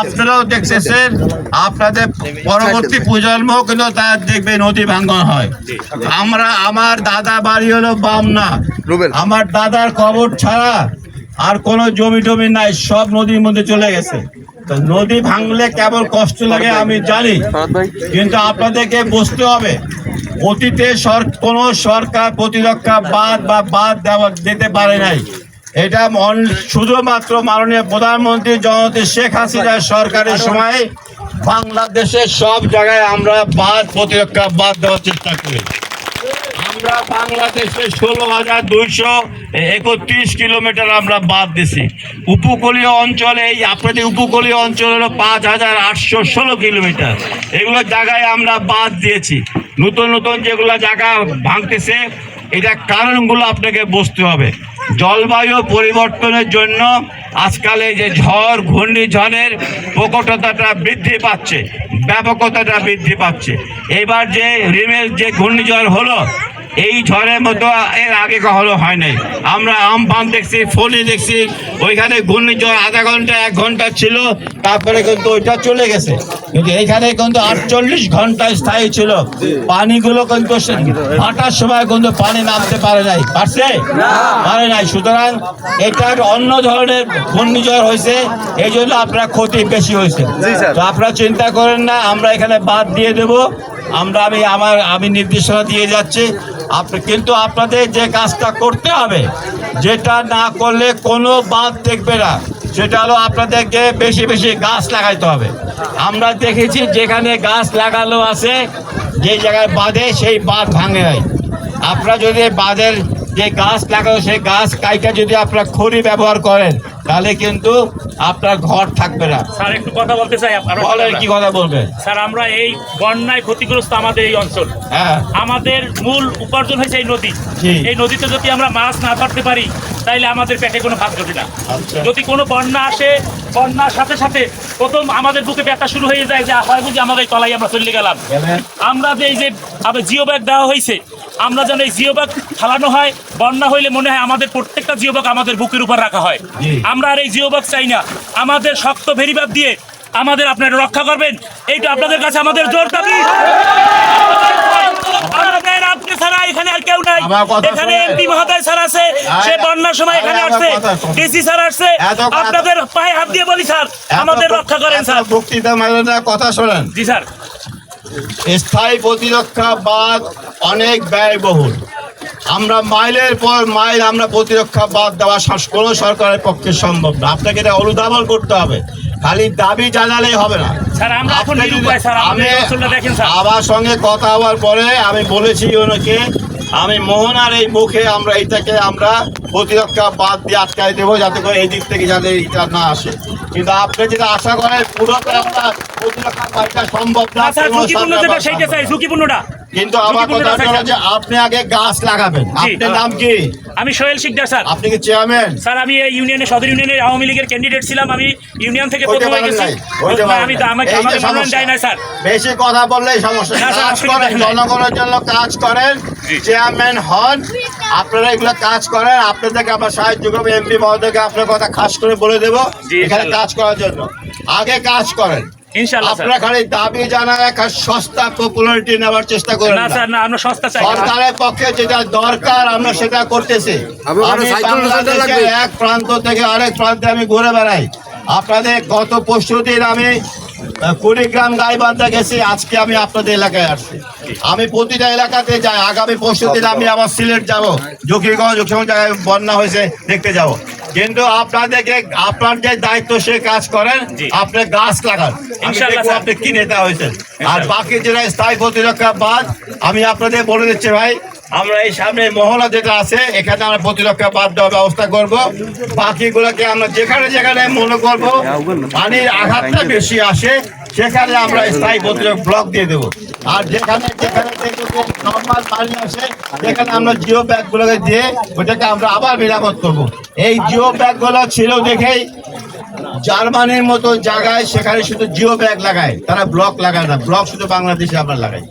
আপনারাও দেখতেছেন আপনাদের পরবর্তী প্রজন্ম কিন্তু তার দেখবে নদী ভাঙ্গন হয়। আমরা আমার দাদা বাড়ি হলো বামনা। আমার দাদার কবর ছাড়া আর কোনো জমি টমি নাই সব নদীর মধ্যে চলে গেছে। নদী ভাঙলে কেমন কষ্ট লাগে আমি জানি। কিন্তু আপনাদেরকে বুঝতে হবে অতীতে কোন সরকার প্রতিরক্ষা বাদ বা বাদ দেওয়া দিতে পারে নাই। এটা শুধুমাত্র মাননীয় প্রধানমন্ত্রী জনতা শেখ হাসিনার সরকারের সময় বাংলাদেশের সব জায়গায় আমরা বাদ প্রতিরক্ষা বাদ দেওয়ার চেষ্টা করি। আমরা বাংলাদেশে ষোলো হাজার দুইশো একত্রিশ কিলোমিটার আমরা বাদ উপকূলীয় অঞ্চলে এই আপনাদের উপকূলীয় অঞ্চল পাঁচ হাজার আটশো ষোলো কিলোমিটার। এগুলো জায়গায় আমরা বাদ দিয়েছি। নতুন নতুন যেগুলো জায়গা ভাঙতেছে এটা কারণগুলো আপনাকে বুঝতে হবে। জলবায়ু পরিবর্তনের জন্য আজকাল যে ঝড়, ঘূর্ণিঝড়ের প্রকটতাটা বৃদ্ধি পাচ্ছে, ব্যাপকতাটা বৃদ্ধি পাচ্ছে। এবার যে রিমেল যে ঘূর্ণিঝড় হলো এই ঝড়ের মতো এর আগে কখনো হয় নাই আমরা আমফান দেখছি ফলি দেখছি ওইখানে ঘূর্ণিঝড় আধা ঘণ্টা এক ঘণ্টা ছিল তারপরে কিন্তু ওইটা চলে গেছে। কিন্তু এখানে কিন্তু আটচল্লিশ ঘণ্টা স্থায়ী ছিল। পানিগুলো কিন্তু ফাটার সময় কিন্তু পানি নামতে পারে নাই। পারছে? পারে নাই। সুতরাং এটা একটা অন্য ধরনের ঘূর্ণিঝড় হয়েছে এই জন্য আপনার ক্ষতি বেশি হয়েছে। তো আপনারা চিন্তা করেন না আমরা এখানে বাদ দিয়ে দেব। আমরা আমি আমার আমি নির্দেশনা দিয়ে যাচ্ছি। কিন্তু আপনাদের যে কাজটা করতে হবে, যেটা না করলে কোনো বাদ দেখবে না। সেটা হলো আপনাদেরকে বেশি বেশি গাছ লাগাইতে হবে। আমরা দেখেছি যেখানে গাছ লাগানো আছে, যে জায়গায় বাঁধে সেই বাঁধ ভাঙে নাই। আপনারা যদি বাঁধের যে গাছ লাগানো, সেই গাছ কাইটা যদি আপনারা খড়ি ব্যবহার করেন তাহলে কিন্তু আপনার ঘর থাকবে না। স্যার একটু কথা বলতে চাই আপনার বলেন কি কথা বলবে? স্যার আমরা এই বন্যায় ক্ষতিগ্রস্ত আমাদের এই অঞ্চল। হ্যাঁ। আমাদের মূল উপার্জন হয়েছে এই নদী। এই নদীতে যদি আমরা মাছ না ধরতে পারি তাইলে আমাদের পেটে কোনো ভাত ঘটে না। আচ্ছা। যদি কোনো বন্যা আসে বন্যার সাথে সাথে প্রথম আমাদের বুকে ব্যথা শুরু হয়ে যায় যে হয় বুঝি আমাদের তলায় আমরা চলে গেলাম। আমরা যে এই যে জিও ব্যাগ দেওয়া হয়েছে আমরা যেন এই জিও ব্যাগ ফালানো হয় বন্যা হইলে মনে হয় আমাদের প্রত্যেকটা জিও ব্যাগ আমাদের বুকের উপর রাখা হয়। আমরা আর এই জিও ব্যাগ চাই না। আমাদের শক্ত ভেরিবাদ দিয়ে আমাদের আপনারা রক্ষা করবেন। এইটা আপনাদের কাছে আমাদের জোর দাবি। আপনি ছাড়া এখানে আর কেউ নাই। এখানে শুনেন। এমপি মহোদয় স্যার আছে। সে বন্যার সময় এখানে আসছে। ডিসি স্যার আসছে। আপনাদের পায়ে হাত দিয়ে বলি স্যার। আমাদের রক্ষা করেন স্যার। বক্তৃতা কথা শোনেন। জি স্যার। স্থায়ী প্রতিরক্ষা বাদ অনেক ব্যয়বহুল। আমরা মাইলের পর মাইল আমরা প্রতিরক্ষা বাদ দেওয়া কোনো সরকারের পক্ষে সম্ভব না। আপনাকে এটা অনুধাবন করতে হবে। খালি দাবি জানালেই হবে না। আমি আমার সঙ্গে কথা হওয়ার পরে আমি বলেছি ওনাকে আমি মোহনার এই মুখে আমরা এইটাকে আমরা প্রতিরক্ষা বাদ দিয়ে আটকাই দেবো যাতে করে এই দিক থেকে যাতে এটা না আসে। কিন্তু আপনি যেটা আশা করেন পুরোটা আমরা প্রতিরক্ষা সম্ভব না ঝুঁকিপূর্ণটা। কিন্তু আমার কথা হলো যে আপনি আগে গাছ লাগাবেন। আপনার নাম কি? আমি সোহেল শিকদার স্যার। আপনি কি চেয়ারম্যান? স্যার আমি এই ইউনিয়নে সদর ইউনিয়নের আওয়ামী লীগের ক্যান্ডিডেট ছিলাম। আমি ইউনিয়ন থেকে প্রথম গেছি। আমি নাই। আমাকে আমাকে মনোনয়ন দেয় না স্যার। বেশি কথা বললেই সমস্যা। কাজ করেন জনগণের জন্য কাজ করেন। চেয়ারম্যান হন আপনারা এগুলো কাজ করেন আপনাদেরকে আমরা সাহায্য করব এমপি মহোদয়কে আপনার কথা খাস করে বলে দেবো এখানে কাজ করার জন্য। আগে কাজ করেন। আপনারা খালি দাবি জানার একটা সস্তা পপুলারিটি নেওয়ার চেষ্টা করেন না না। স্যার না আমরা সস্তা চাই সরকারের পক্ষে যেটা দরকার আমরা সেটা করতেছি। এক প্রান্ত থেকে আরেক প্রান্তে আমি ঘুরে বেড়াই। আপনাদের গত পরশু দিন আমি কুড়িগ্রাম গাইবান্ধা গেছি আজকে আমি আপনাদের এলাকায় আসছি আমি প্রতিটা এলাকাতে যাই আগামী পরশু দিন আমি আবার সিলেট যাব জকিগঞ্জ যখন জায়গায় বন্যা হয়েছে দেখতে যাব কিন্তু আপনাদেরকে আপনার যে দায়িত্ব সে কাজ করেন। আপনি গাছ লাগান। আপনি কি নেতা হয়েছেন আর বাকি যেটা স্থায়ী প্রতিরক্ষা বাদ আমি আপনাদের বলে দিচ্ছি ভাই আমরা এই সামনে মহলা যেটা আছে, এখানে আমরা প্রতিরক্ষা বাদ দেওয়ার ব্যবস্থা করব। বাকিগুলোকে আমরা যেখানে যেখানে মনে করব, পানির আঘাতটা বেশি আসে, সেখানে আমরা স্থায়ী প্রতিরক্ষা ব্লক দিয়ে দেবো। আর যেখানে যেখানে নর্মাল পানি আসে, সেখানে আমরা জিও ব্যাগগুলোকে দিয়ে ওটাকে আমরা আবার মেরামত করব। এই জিও ব্যাগগুলো ছিল দেখেই জার্মানির মতো জায়গায় সেখানে শুধু জিও ব্যাগ লাগায়, তারা ব্লক লাগায় না, ব্লক শুধু বাংলাদেশে আমরা লাগাই।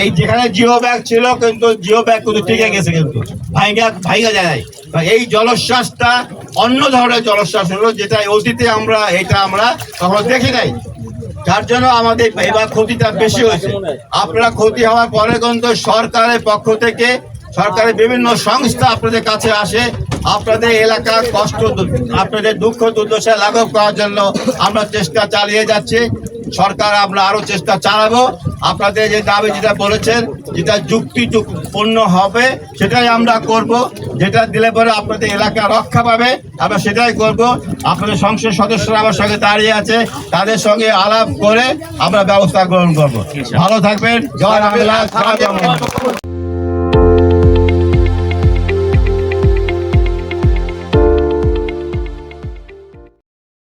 এই যেখানে জিও ব্যাগ ছিল কিন্তু জিও ব্যাগ কিন্তু টিকে গেছে কিন্তু। ভাইগা ভাইগা যায়। এই জলোচ্ছ্বাসটা অন্য ধরনের জলোচ্ছ্বাস হলো, যেটা অতীতে আমরা, এটা আমরা কখনো দেখি নাই। যার জন্য আমাদের এবার ক্ষতিটা বেশি হয়েছে। আপনারা ক্ষতি হওয়ার পরে কিন্তু সরকারের পক্ষ থেকে সরকারের বিভিন্ন সংস্থা আপনাদের কাছে আসে। আপনাদের এলাকার কষ্ট আপনাদের দুঃখ দুর্দশা লাঘব করার জন্য আমরা চেষ্টা চালিয়ে যাচ্ছি। সরকার আমরা আরও চেষ্টা চালাবো। আপনাদের যে দাবি যেটা বলেছেন, যেটা যুক্তিপূর্ণ হবে, সেটাই আমরা করব। যেটা দিলে পরে আপনাদের এলাকা রক্ষা পাবে, আমরা সেটাই করব। আপনাদের সংসদ সদস্যরা আমার সঙ্গে দাঁড়িয়ে আছে, তাদের সঙ্গে আলাপ করে আমরা ব্যবস্থা গ্রহণ করব। ভালো থাকবেন। জয়